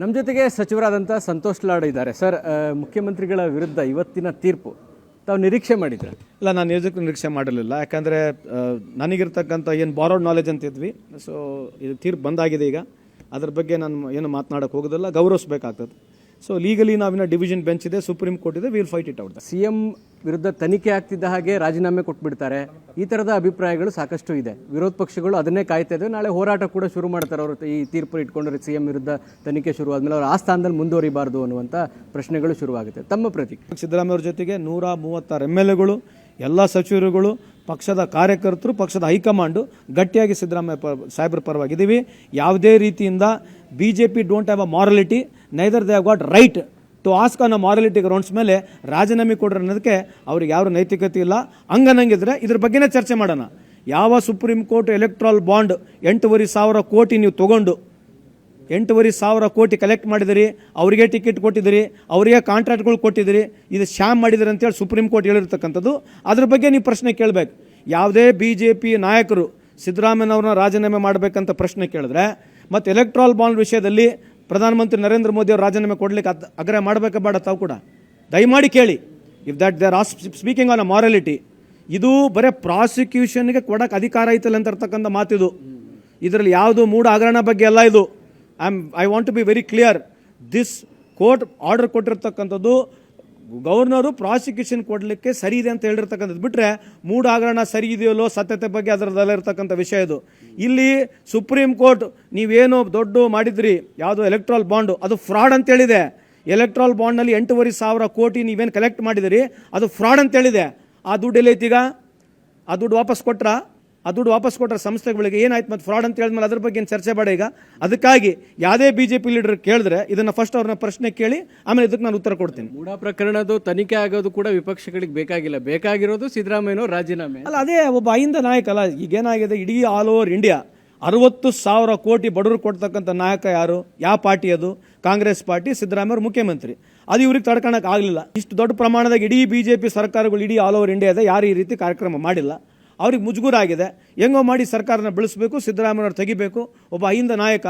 ನಮ್ಮ ಜೊತೆಗೆ ಸಚಿವರಾದಂಥ ಸಂತೋಷ್ ಲಾಡ್ ಇದ್ದಾರೆ. ಸರ್ ಮುಖ್ಯಮಂತ್ರಿಗಳ ವಿರುದ್ಧ ಇವತ್ತಿನ ತೀರ್ಪು ತಾವು ನಿರೀಕ್ಷೆ ಮಾಡಿದ್ರೆ? ಇಲ್ಲ, ನಾನು ನಿಜಕ್ಕೂ ನಿರೀಕ್ಷೆ ಮಾಡಿರಲಿಲ್ಲ. ಯಾಕಂದರೆ ನನಗಿರ್ತಕ್ಕಂಥ ಏನು ಬಾರೋಡ್ ನಾಲೆಜ್ ಅಂತಿದ್ವಿ ಸೊ ಇದು ತೀರ್ಪು ಬಂದಾಗಿದೆ ಈಗ. ಅದ್ರ ಬಗ್ಗೆ ನಾನು ಏನು ಮಾತನಾಡೋಕೆ ಹೋಗೋದಿಲ್ಲ. ಗೌರವಿಸ್ಬೇಕಾಗ್ತದೆ. ಸೊ ಲೀಗಲಿ ನಾವಿನ ಡಿವಿಷನ್ ಬೆಂಚ್ ಇದೆ ಸುಪ್ರೀಂ ಕೋರ್ಟ್ ಇದೆ will fight it out C M ವಿರುದ್ಧ ತನಿಖೆ ಆಗ್ತಿದ್ದ ಹಾಗೆ ರಾಜೀನಾಮೆ ಕೊಟ್ಬಿಡ್ತಾರೆ. ಈ ಥರದ ಅಭಿಪ್ರಾಯಗಳು ಸಾಕಷ್ಟು ಇದೆ. ವಿರೋಧ ಪಕ್ಷಗಳು ಅದನ್ನೇ ಕಾಯ್ತಾ ಇದ್ದಾವೆ ನಾಳೆ ಹೋರಾಟ ಕೂಡ ಶುರು ಮಾಡ್ತಾರೆ ಅವರು. ಈ ತೀರ್ಪು ಇಟ್ಕೊಂಡ್ರೆ ಸಿ ಎಂ ವಿರುದ್ಧ ತನಿಖೆ ಶುರು ಆದ್ಮೇಲೆ ಅವರು ಆ ಸ್ಥಾನದಲ್ಲಿ ಮುಂದುವರಿಬಾರ್ದು ಅನ್ನುವಂಥ ಪ್ರಶ್ನೆಗಳು ಶುರುವಾಗುತ್ತೆ. ತಮ್ಮ ಪ್ರತಿ ಸಿದ್ದರಾಮಯ್ಯ ಅವರ ಜೊತೆಗೆ ನೂರ ಮೂವತ್ತಾರು ಎಂ ಎಲ್ ಎಗಳು ಎಲ್ಲ ಸಚಿವರುಗಳು, ಪಕ್ಷದ ಕಾರ್ಯಕರ್ತರು, ಪಕ್ಷದ ಹೈಕಮಾಂಡು ಗಟ್ಟಿಯಾಗಿ ಸಿದ್ದರಾಮಯ್ಯ ಪ, ಸಾಹೇಬ್ರ ಪರವಾಗಿದ್ದೀವಿ. ಯಾವುದೇ ರೀತಿಯಿಂದ B J P don't have a morality neither they have got right to ask on a morality grounds ಮೇಲೆ ರಾಜೀನಾಮೆ ಕೊಡ್ರಿ ಅನ್ನೋದಕ್ಕೆ ಅವ್ರಿಗೆ ಯಾವ ನೈತಿಕತೆ ಇಲ್ಲ. ಹಂಗನ್ನಂಗಿದ್ರೆ ಇದ್ರ ಬಗ್ಗೆನೇ ಚರ್ಚೆ ಮಾಡೋಣ. ಯಾವ ಸುಪ್ರೀಂ ಕೋರ್ಟ್ ಎಲೆಕ್ಟ್ರಾಲ್ ಬಾಂಡ್ ಎಂಟೂವರೆ ಸಾವಿರ ಕೋಟಿ ನೀವು ತೊಗೊಂಡು ಎಂಟೂವರೆ ಸಾವಿರ ಕೋಟಿ ಕಲೆಕ್ಟ್ ಮಾಡಿದಿರಿ, ಅವರಿಗೆ ಟಿಕೆಟ್ ಕೊಟ್ಟಿದ್ದೀರಿ ಅವರಿಗೆ ಕಾಂಟ್ರಾಕ್ಟ್ಗಳು ಕೊಟ್ಟಿದ್ದೀರಿ ಇದು ಶ್ಯಾಮ್ ಮಾಡಿದಿರಿ ಅಂತೇಳಿ ಸುಪ್ರೀಂ ಕೋರ್ಟ್ ಹೇಳಿರ್ತಕ್ಕಂಥದ್ದು. ಅದ್ರ ಬಗ್ಗೆ ನೀವು ಪ್ರಶ್ನೆ ಕೇಳಬೇಕು. ಯಾವುದೇ ಬಿ ಜೆ ಪಿ ನಾಯಕರು ಸಿದ್ದರಾಮಯ್ಯನವ್ರನ್ನ ರಾಜೀನಾಮೆ ಮಾಡಬೇಕಂತ ಪ್ರಶ್ನೆ ಕೇಳಿದ್ರೆ, ಮತ್ತು ಎಲೆಕ್ಟ್ರಾಲ್ ಬಾಂಡ್ ವಿಷಯದಲ್ಲಿ ಪ್ರಧಾನಮಂತ್ರಿ ನರೇಂದ್ರ ಮೋದಿ ಅವರು ರಾಜೀನಾಮೆ ಕೊಡಲಿಕ್ಕೆ ಅದು ಆಗ್ರಹ ಮಾಡಬೇಕಾ ಬೇಡ ತಾವು ಕೂಡ. ದಯಮಾಡಿ ಕೇಳಿ. If that they are speaking on a morality ಇದು ಬರೀ ಪ್ರಾಸಿಕ್ಯೂಷನ್ಗೆ ಕೊಡಕ್ಕೆ ಅಧಿಕಾರ ಐತಲ್ಲ ಅಂತ ಇರ್ತಕ್ಕಂಥ ಮಾತಿದು. ಇದರಲ್ಲಿ ಯಾವುದು ಮೂಢ ಹಗರಣ ಬಗ್ಗೆ ಅಲ್ಲ ಇದು. I I want to be very clear this court order ಕೊಟ್ಟಿರ್ತಕ್ಕಂಥದ್ದು, ಗವರ್ನರು ಪ್ರಾಸಿಕ್ಯೂಷನ್ ಕೊಡಲಿಕ್ಕೆ ಸರಿ ಇದೆ ಅಂತ ಹೇಳಿರ್ತಕ್ಕಂಥದ್ದು ಬಿಟ್ಟರೆ ಮೂಡ ಹಗರಣ ಸರಿ ಇದೆಯಲ್ಲೋ ಸತ್ಯತೆ ಬಗ್ಗೆ ಅದರದಲ್ಲಿರ್ತಕ್ಕಂಥ ವಿಷಯ ಇದು. ಇಲ್ಲಿ ಸುಪ್ರೀಂ ಕೋರ್ಟ್ ನೀವೇನು ದೊಡ್ಡ ಮಾಡಿದ್ರಿ, ಯಾವುದೋ ಎಲೆಕ್ಟ್ರಾಲ್ ಬಾಂಡು ಅದು ಫ್ರಾಡ್ ಅಂತೇಳಿದೆ ಎಲೆಕ್ಟ್ರಾಲ್ ಬಾಂಡ್ನಲ್ಲಿ ಎಂಟೂವರೆ ಸಾವಿರ ಕೋಟಿ ನೀವೇನು ಕಲೆಕ್ಟ್ ಮಾಡಿದಿರಿ, ಅದು ಫ್ರಾಡ್ ಅಂತೇಳಿದೆ ಆ ದುಡ್ಡು ಎಲ್ಲೈತೀಗ? ಆ ದುಡ್ಡು ವಾಪಸ್ ಕೊಟ್ರ? ಆ ದುಡ್ಡು ವಾಪಸ್ ಕೊಟ್ಟರೆ ಸಂಸ್ಥೆಗಳಿಗೆ ಏನಾಯ್ತು ಮತ್ತು ಫ್ರಾಡ್ ಅಂತ ಹೇಳಿದ್ಮೇಲೆ ಅದ್ರ ಬಗ್ಗೆ ಏನು ಚರ್ಚೆ ಬೇಡ ಈಗ. ಅದಕ್ಕಾಗಿ ಯಾವುದೇ ಬಿ ಜೆ ಪಿ ಲೀಡರ್ ಕೇಳಿದ್ರೆ ಇದನ್ನು ಫಸ್ಟ್ ಅವ್ರನ್ನ ಪ್ರಶ್ನೆ ಕೇಳಿ ಆಮೇಲೆ ಇದಕ್ಕೆ ನಾನು ಉತ್ತರ ಕೊಡ್ತೀನಿ. ಮೂಢ ಪ್ರಕರಣದ್ದು ತನಿಖೆ ಆಗೋದು ಕೂಡ ವಿಪಕ್ಷಗಳಿಗೆ ಬೇಕಾಗಿಲ್ಲ. ಬೇಕಾಗಿರೋದು ಸಿದ್ದರಾಮಯ್ಯನವರು ರಾಜೀನಾಮೆ. ಅಲ್ಲ ಅದೇ ಒಬ್ಬ ಅಹಿಂದ ನಾಯಕ ಅಲ್ಲ ಈಗೇನಾಗಿದೆ ಇಡೀ ಆಲ್ ಓವರ್ ಇಂಡಿಯಾ ಅರವತ್ತು ಸಾವಿರ ಕೋಟಿ ಬಡವರು ಕೊಡ್ತಕ್ಕಂಥ ನಾಯಕ ಯಾರು? ಯಾವ ಪಾರ್ಟಿ ಅದು? ಕಾಂಗ್ರೆಸ್ ಪಾರ್ಟಿ ಸಿದ್ದರಾಮಯ್ಯ ಅವರು ಮುಖ್ಯಮಂತ್ರಿ. ಅದು ಇವ್ರಿಗೆ ತಡ್ಕೊಳಕ್ಕೆ ಆಗಲಿಲ್ಲ. ಇಷ್ಟು ದೊಡ್ಡ ಪ್ರಮಾಣದಾಗ ಇಡೀ ಬಿ ಜೆ ಪಿ ಸರ್ಕಾರಗಳು ಇಡೀ ಆಲ್ ಓವರ್ ಇಂಡಿಯಾದ ಯಾರು ಈ ರೀತಿ ಕಾರ್ಯಕ್ರಮ ಮಾಡಿಲ್ಲ. ಅವ್ರಿಗೆ ಮುಜುಗುರ ಆಗಿದೆ ಹೆಂಗೋ ಮಾಡಿ ಸರ್ಕಾರನ ಬೆಳೆಸಬೇಕು ಸಿದ್ದರಾಮಯ್ಯವ್ರು ತೆಗಿಬೇಕು. ಒಬ್ಬ ಅಹಿಂದ ನಾಯಕ,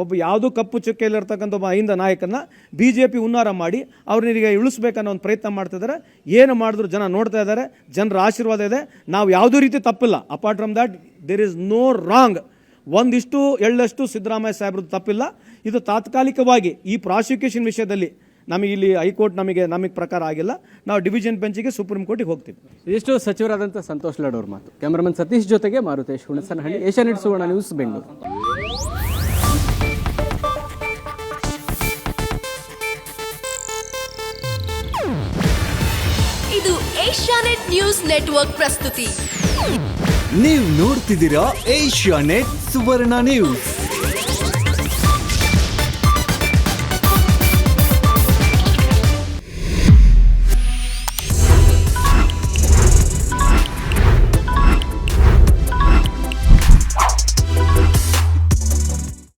ಒಬ್ಬ ಯಾವುದೂ ಕಪ್ಪು ಚುಕ್ಕೆಯಲ್ಲಿರ್ತಕ್ಕಂಥ ಒಬ್ಬ ಅಹಿಂದ ನಾಯಕನ ಬಿ ಜೆ ಪಿ ಉನ್ನಾರ ಮಾಡಿ ಅವ್ರನ್ನಿಗೆ ಇಳಿಸ್ಬೇಕನ್ನೋ ಒಂದು ಪ್ರಯತ್ನ ಮಾಡ್ತಿದ್ದಾರೆ ಏನು ಮಾಡಿದ್ರು ಜನ ನೋಡ್ತಾ ಇದ್ದಾರೆ. ಜನರ ಆಶೀರ್ವಾದ ಇದೆ. ನಾವು ಯಾವುದೇ ರೀತಿ ತಪ್ಪಿಲ್ಲ. Apart from that there is no wrong ಒಂದಿಷ್ಟು ಎಳ್ಳಷ್ಟು ಸಿದ್ದರಾಮಯ್ಯ ಸಾಹೇಬ್ರದ್ದು ತಪ್ಪಿಲ್ಲ. ಇದು ತಾತ್ಕಾಲಿಕವಾಗಿ ಈ ಪ್ರಾಸಿಕ್ಯೂಷನ್ ವಿಷಯದಲ್ಲಿ ನಮಗೆ ಇಲ್ಲಿ ಹೈಕೋರ್ಟ್ ನಮಗೆ ನಮಗೆ ಪ್ರಕಾರ ಆಗಿಲ್ಲ. ನಾವು ಡಿವಿಷನ್ ಬೆಂಚಿಗೆ ಸುಪ್ರೀಂ ಕೋರ್ಟಿಗೆ ಹೋಗ್ತೀವಿ. ಇದಿಷ್ಟು ಸಚಿವರಾದಂಥ ಸಂತೋಷ್ ಲಾಡ್ ಅವ್ರ ಮಾತು. ಕ್ಯಾಮರಾಮನ್ ಸತೀಶ್ ಜೊತೆಗೆ ಮಾರುತೇಶ್ ಹುಣಸನಹಳ್ಳಿ ಏಷ್ಯಾನೆಟ್ ಸುವರ್ಣ ನ್ಯೂಸ್ ಬೆಂಗಳೂರು. ಇದು ಏಷ್ಯಾನೆಟ್ ನ್ಯೂಸ್ ನೆಟ್ವರ್ಕ್ ಪ್ರಸ್ತುತಿ. ನೀವು ನೋಡ್ತಿದ್ದೀರಾ ಏಷ್ಯಾ ನೆಟ್ ಸುವರ್ಣ ನ್ಯೂಸ್.